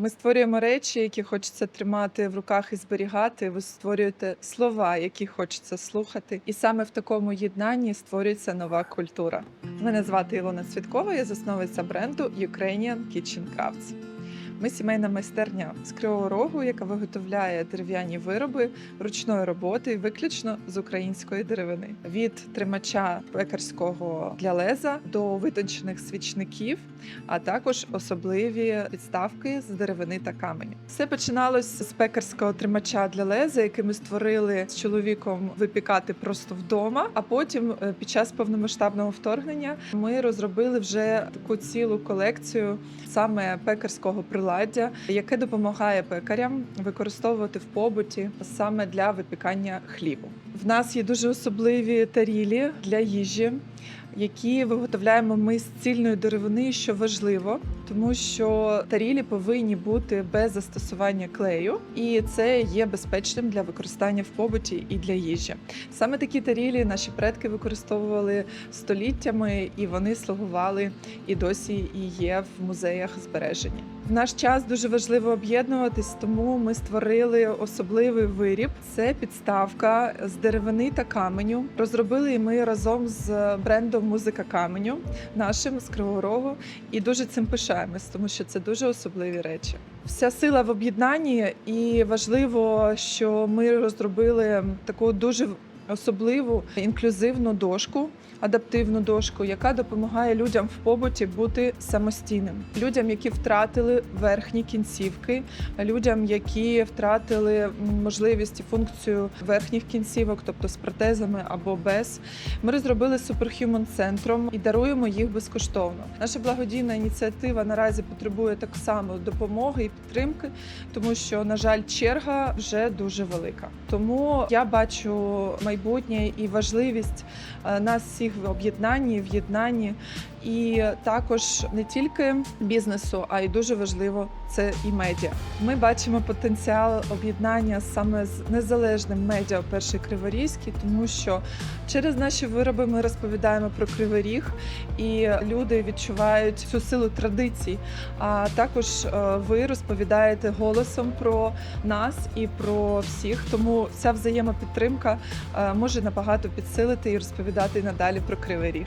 Ми створюємо речі, які хочеться тримати в руках і зберігати. Ви створюєте слова, які хочеться слухати. І саме в такому єднанні створюється нова культура. Мене звати Ілона Цвіткова, я засновниця бренду Ukrainian Kitchen Crafts. Ми сімейна майстерня з Кривого Рогу, яка виготовляє дерев'яні вироби ручної роботи, виключно з української деревини. Від тримача пекарського для леза до витончених свічників, а також особливі підставки з деревини та каменю. Все починалось з пекарського тримача для леза, який ми створили з чоловіком випікати просто вдома. А потім, е, під час повномасштабного вторгнення, ми розробили вже таку цілу колекцію саме пекарського приладдя, яке допомагає пекарям використовувати в побуті саме для випікання хлібу. В нас є дуже особливі тарілі для їжі. Які виготовляємо ми з цільної деревини, що важливо, тому що тарілі повинні бути без застосування клею, і це є безпечним для використання в побуті і для їжі. Саме такі тарілі наші предки використовували століттями, і вони слугували і досі і є в музеях збережені. В наш час дуже важливо об'єднуватись, тому ми створили особливий виріб. Це підставка з деревини та каменю. Розробили ми разом з брендом Музика каменю нашим з Кривого Рогу. І дуже цим пишаємось, тому що це дуже особливі речі. Вся сила в об'єднанні, і важливо, що ми розробили таку дуже особливу інклюзивну дошку, адаптивну дошку, яка допомагає людям в побуті бути самостійним, людям, які втратили верхні кінцівки, людям, які втратили можливість і функцію верхніх кінцівок, тобто з протезами або без. Ми розробили Superhuman центром і даруємо їх безкоштовно. Наша благодійна ініціатива наразі потребує так само допомоги і підтримки, тому що, на жаль, черга вже дуже велика. Тому я бачу майбутнє і важливість е, нас всіх в об'єднанні, в єднанні, і також не тільки бізнесу, а й дуже важливо це і медіа. Ми бачимо потенціал об'єднання саме з незалежним медіа перший Криворізький, тому що через наші вироби ми розповідаємо про Кривий Ріг, і люди відчувають цю силу традицій. А також е, ви розповідаєте голосом про нас і про всіх. Тому ця взаємопідтримка е, може набагато підсилити і розповідати надалі про Кривий Ріг.